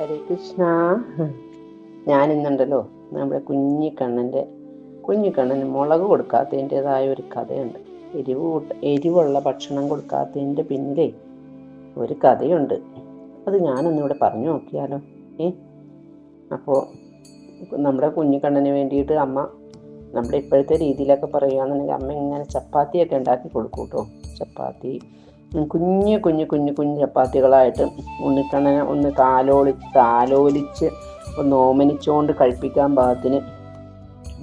ഹരേ കൃഷ്ണ. ഞാനിന്നുണ്ടല്ലോ നമ്മുടെ കുഞ്ഞിക്കണ്ണന്റെ കുഞ്ഞിക്കണ്ണന് മുളക് കൊടുക്കാത്തതിന്റെതായ ഒരു കഥയുണ്ട്. എരിവ് എരിവുള്ള ഭക്ഷണം കൊടുക്കാത്തതിന്റെ പിന്നിലെ ഒരു കഥയുണ്ട്. അത് ഞാനൊന്നിവിടെ പറഞ്ഞു നോക്കിയാലോ? ഏ? അപ്പോൾ നമ്മുടെ കുഞ്ഞിക്കണ്ണന് വേണ്ടിയിട്ട് അമ്മ നമ്മുടെ ഇപ്പോഴത്തെ രീതിയിലൊക്കെ പറയുകയാണെന്നുണ്ടെങ്കിൽ അമ്മ ഇങ്ങനെ ചപ്പാത്തിയൊക്കെ ഉണ്ടാക്കി കൊടുക്കും കേട്ടോ. ചപ്പാത്തി കുഞ്ഞു കുഞ്ഞു കുഞ്ഞു കുഞ്ഞു ചപ്പാത്തികളായിട്ട് ഉണ്ണിക്കണ്ണനെ ഒന്ന് താലോളി താലോലിച്ച് ഒന്ന് ഓമനിച്ചുകൊണ്ട് കഴിപ്പിക്കാൻ പാകത്തിന്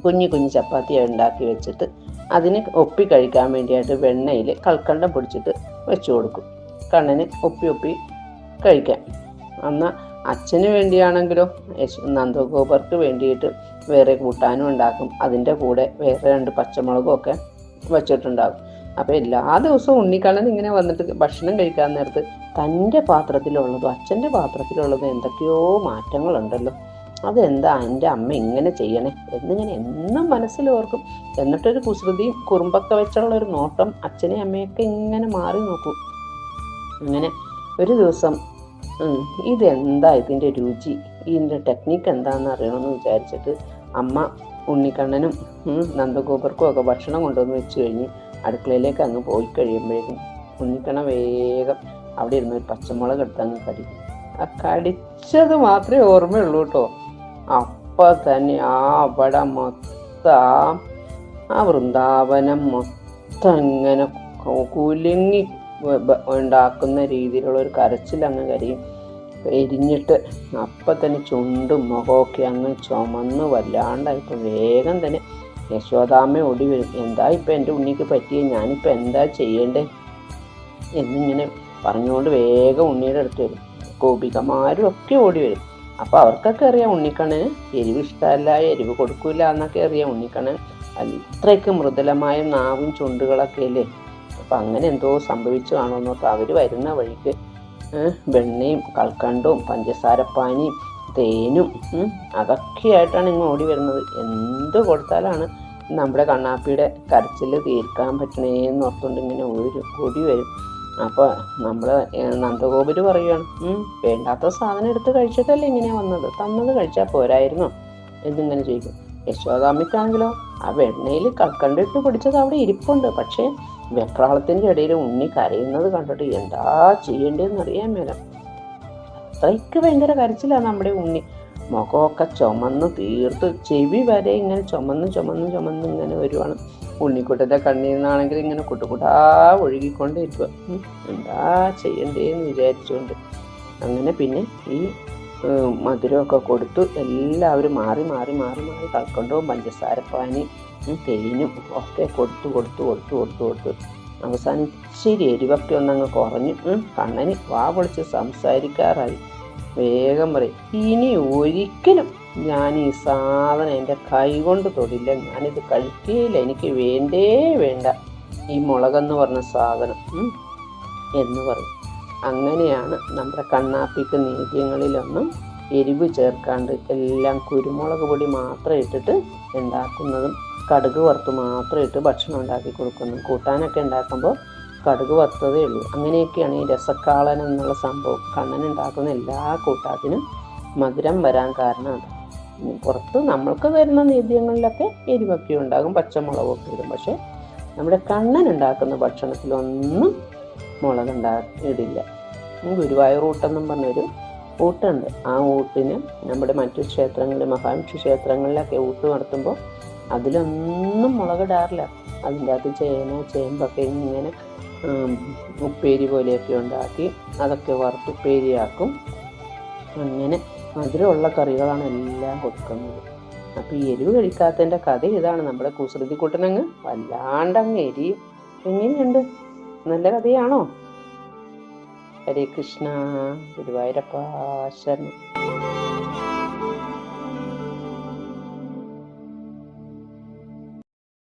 കുഞ്ഞു കുഞ്ഞു ചപ്പാത്തി ഉണ്ടാക്കി വെച്ചിട്ട് അതിന് ഒപ്പി കഴിക്കാൻ വേണ്ടിയായിട്ട് വെണ്ണയിൽ കൽക്കണ്ടം പൊടിച്ചിട്ട് വെച്ചു കൊടുക്കും. കണ്ണന് ഒപ്പി ഒപ്പി കഴിക്കാം. എന്നാൽ അച്ഛന് വേണ്ടിയാണെങ്കിലോ നന്ദഗോപർക്ക് വേണ്ടിയിട്ട് വേറെ കൂട്ടാനും ഉണ്ടാക്കും. അതിന്റെ കൂടെ വേറെ രണ്ട് പച്ചമുളകും ഒക്കെ വെച്ചിട്ടുണ്ടാകും. അപ്പോൾ എല്ലാ ദിവസവും ഉണ്ണിക്കണ്ണൻ ഇങ്ങനെ വന്നിട്ട് ഭക്ഷണം കഴിക്കാൻ നേരത്ത് തന്റെ പാത്രത്തിലുള്ളതും അച്ഛന്റെ പാത്രത്തിലുള്ളതും എന്തൊക്കെയോ മാറ്റങ്ങളുണ്ടല്ലോ. അതെന്താ എന്റെ അമ്മ ഇങ്ങനെ ചെയ്യണേ? എന്നിങ്ങനെ എന്നും മനസ്സിൽ ഓർക്കും എന്നിട്ടൊരു കുസൃതിയും കുറുമ്പൊക്കെ വെച്ചുള്ള ഒരു നോട്ടം അച്ഛനെയും അമ്മയൊക്കെ ഇങ്ങനെ മാറി നോക്കും. അങ്ങനെ ഒരു ദിവസം ഇതെന്താ ഇതിന്റെ രുചി? ഇതിന്റെ ടെക്നിക്ക് എന്താണെന്ന് അറിയണമെന്ന് വിചാരിച്ചിട്ട് അമ്മ ഉണ്ണിക്കണ്ണനും നന്ദഗോപർക്കും ഒക്കെ ഭക്ഷണം കൊണ്ടുവന്ന് വെച്ച് കഴിഞ്ഞ്. അടുക്കളയിലേക്ക് അങ്ങ് പോയി കഴിയുമ്പോഴേക്കും ഉണ്ണിക്കണ വേഗം അവിടെ ഇരുന്ന് ഒരു പച്ചമുളക് എടുത്ത് അങ്ങ് കടിക്കും. ആ കടിച്ചത് മാത്രമേ ഓർമ്മയുള്ളൂ കേട്ടോ. അപ്പം തന്നെ ആ അവിടെ മൊത്തം ആ വൃന്ദാവനം മൊത്തം അങ്ങനെ കുലുങ്ങി ഉണ്ടാക്കുന്ന രീതിയിലുള്ള ഒരു കരച്ചിൽ അങ്ങ് കരിയും. എരിഞ്ഞിട്ട് അപ്പം തന്നെ ചുണ്ടും മുഖമൊക്കെ അങ്ങ് ചുമന്ന് വല്ലാണ്ടായിട്ട് വേഗം തന്നെ യശോദാമ്മ ഓടി വരും എന്താ ഇപ്പം എന്റെ ഉണ്ണിക്ക് പറ്റിയത് ഞാനിപ്പോൾ എന്താ ചെയ്യേണ്ടേ? എന്നിങ്ങനെ പറഞ്ഞുകൊണ്ട് വേഗം ഉണ്ണിയുടെ അടുത്ത് വരും. ഗോപികമാരും ഒക്കെ ഓടി വരും. അപ്പോൾ അവർക്കൊക്കെ അറിയാം ഉണ്ണിക്കണ്ണന് എരിവ് ഇഷ്ടമല്ല എരിവ് കൊടുക്കൂല എന്നൊക്കെ അറിയാം ഉണ്ണിക്കണ്ണൻ ഇത്രയ്ക്ക് മൃദുലമായ നാവും ചുണ്ടുകളൊക്കെ അല്ലേ? അപ്പം അങ്ങനെ എന്തോ സംഭവിച്ചു കാണുമെന്നൊക്കെ അവർ വരുന്ന വഴിക്ക് വെണ്ണയും കൽക്കണ്ടവും പഞ്ചസാരപ്പാനിയും തേനും അതൊക്കെയായിട്ടാണ് ഇങ്ങ് ഓടി വരുന്നത്. എന്ത് കൊടുത്താലാണ് നമ്മുടെ കണ്ണാപ്പിയുടെ കരച്ചിൽ തീർക്കാൻ പറ്റണേന്ന് ഓർത്തുകൊണ്ട് ഇങ്ങനെ ഒരു കൊടി വരും. അപ്പോൾ നമ്മൾ നന്ദഗോപുര് പറയുകയാണ് "ഉം, വേണ്ടാത്ത സാധനം എടുത്ത് കഴിച്ചിട്ടല്ലേ ഇങ്ങനെ വന്നത്? തന്നത് കഴിച്ചാൽ പോരായിരുന്നോ? എന്നിങ്ങനെ ചോദിക്കും. യശോദാമിക്കാണെങ്കിലോ ആ വെണ്ണയിൽ കൽക്കണ്ടിട്ട് പിടിച്ചത് അവിടെ ഇരിപ്പുണ്ട്. പക്ഷേ വെപ്രാളത്തിന്റെ ഇടയിൽ ഉണ്ണി കരയുന്നത് കണ്ടിട്ട് എന്താ ചെയ്യേണ്ടതെന്ന് അറിയാൻ മേല. അത്രയ്ക്ക് ഭയങ്കര കരച്ചിലാണ് നമ്മുടെ ഉണ്ണി. മുഖമൊക്കെ ചുമന്ന് തീർത്ത് ചെവി വരെ ഇങ്ങനെ ചുമന്ന് ചുമന്ന് ചുമന്ന് ഇങ്ങനെ വരുവാണ്. ഉണ്ണിക്കുട്ടന്റെ കണ്ണിൽ നിന്നാണെങ്കിൽ ഇങ്ങനെ കുട്ടുകുട്ടാ ഒഴുകിക്കൊണ്ടിരിക്കുക എന്താ ചെയ്യണ്ടേന്ന് വിചാരിച്ചുകൊണ്ട്. അങ്ങനെ പിന്നെ ഈ മധുരമൊക്കെ കൊടുത്തു. എല്ലാവരും മാറി മാറി മാറി മാറി കൽക്കണ്ടവും പഞ്ചസാരപ്പാനി തേനും ഒക്കെ കൊടുത്തു കൊടുത്തു കൊടുത്തു കൊടുത്തു കൊടുത്തു. അവസാനം ശരി എരിവൊക്കെ ഒന്നങ്ങ് കുറഞ്ഞു. കണ്ണന് വാ പൊളിച്ച് സംസാരിക്കാറായി. വേഗം പറയും. ഇനി ഒരിക്കലും ഞാൻ ഈ സാധനം എന്റെ കൈ കൊണ്ട് തൊടില്ല. ഞാനിത് കഴിക്കുകയില്ല എനിക്ക് വേണ്ടേ വേണ്ട. ഈ മുളകെന്ന് പറഞ്ഞ സാധനം എന്ന് പറയും. അങ്ങനെയാണ് നമ്മുടെ കണ്ണാപ്പിക്ക് നീതിയങ്ങളിലൊന്നും എരിവ് ചേർക്കാണ്ട് എല്ലാം കുരുമുളക് പൊടി മാത്രം ഇട്ടിട്ട് ഉണ്ടാക്കുന്നതും കടുക് വറുത്ത് മാത്രം ഇട്ട് ഭക്ഷണം ഉണ്ടാക്കി കൊടുക്കുന്നതും കൂട്ടാനൊക്കെ ഉണ്ടാക്കുമ്പോൾ കടുക് വറുത്തതേ ഉള്ളൂ. അങ്ങനെയൊക്കെയാണ് ഈ രസക്കാളൻ എന്നുള്ള സംഭവം കണ്ണൻ ഉണ്ടാക്കുന്ന എല്ലാ കൂട്ടാത്തിനും മധുരം വരാൻ കാരണമാണ് പുറത്ത് നമ്മൾക്ക് വരുന്ന നീതിയങ്ങളിലൊക്കെ എരിവൊക്കെ ഉണ്ടാകും പച്ചമുളകൊക്കെ ഇടും. പക്ഷേ നമ്മുടെ കണ്ണൻ ഉണ്ടാക്കുന്ന ഭക്ഷണത്തിലൊന്നും മുളക് ഉണ്ടാ ഇടില്ല. ഗുരുവായൂർ ഊട്ടെന്നും പറഞ്ഞൊരു ഊട്ടുണ്ട്. ആ ഊട്ടിന് നമ്മുടെ മറ്റു ക്ഷേത്രങ്ങളിൽ മഹാവിഷ്ണു ക്ഷേത്രങ്ങളിലൊക്കെ ഊട്ട് നടത്തുമ്പോൾ അതിലൊന്നും മുളകിടാറില്ല അതിന്റെ അകത്ത് ചേന ചേമ്പൊക്കെ ഇങ്ങനെ ഉപ്പേരി പോലെയൊക്കെ ഉണ്ടാക്കി അതൊക്കെ വറുത്ത് ഉപ്പേരിയാക്കും. അങ്ങനെ മധുരമുള്ള കറികളാണ് എല്ലാം കൊടുക്കുന്നത്. അപ്പോൾ ഈ എരിവ് കഴിക്കാത്തതിന്റെ കഥ ഇതാണ് നമ്മുടെ കുസൃതി കൂട്ടനങ്ങ്. വല്ലാണ്ടങ്ങ് എരിയും. എങ്ങനെയുണ്ട്? നല്ല കഥയാണോ? ഹരേ കൃഷ്ണ ഗുരുവായൂരപ്പ